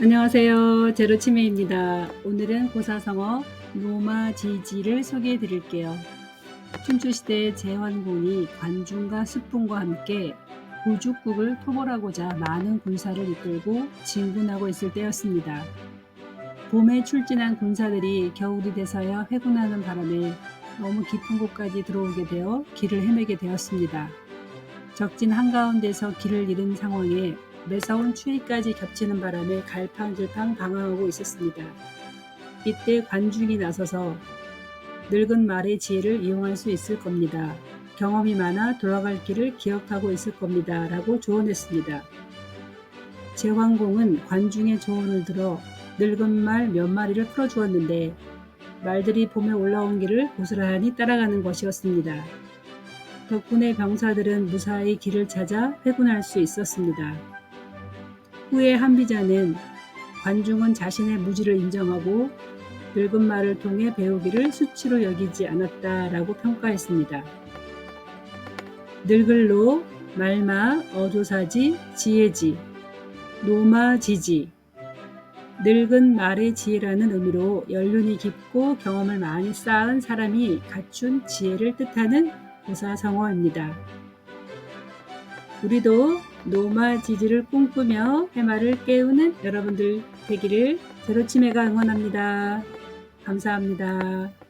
안녕하세요. 제로치메입니다. 오늘은 고사성어 노마지지를 소개해 드릴게요. 춘추시대 제환공이 관중과 숙bun과 함께 고죽국을 토벌하고자 많은 군사를 이끌고 진군하고 있을 때였습니다. 봄에 출진한 군사들이 겨울이 돼서야 회군하는 바람에 너무 깊은 곳까지 들어오게 되어 길을 헤매게 되었습니다. 적진 한가운데서 길을 잃은 상황에 매서운 추위까지 겹치는 바람에 갈팡질팡 방황하고 있었습니다. 이때 관중이 나서서 늙은 말의 지혜를 이용할 수 있을 겁니다. 경험이 많아 돌아갈 길을 기억하고 있을 겁니다. 라고 조언했습니다. 제왕공은 관중의 조언을 들어 늙은 말 몇 마리를 풀어주었는데 말들이 봄에 올라온 길을 고스란히 따라가는 것이었습니다. 덕분에 병사들은 무사히 길을 찾아 회군할 수 있었습니다. 후에 한비자는 관중은 자신의 무지를 인정하고 늙은 말을 통해 배우기를 수치로 여기지 않았다라고 평가했습니다. 늙을로, 말마, 어조사지, 지혜지, 노마지지, 늙은 말의 지혜라는 의미로 연륜이 깊고 경험을 많이 쌓은 사람이 갖춘 지혜를 뜻하는 고사성어입니다. 우리도 노마 지지를 꿈꾸며 해마를 깨우는 여러분들 되기를 제로치매가 응원합니다. 감사합니다.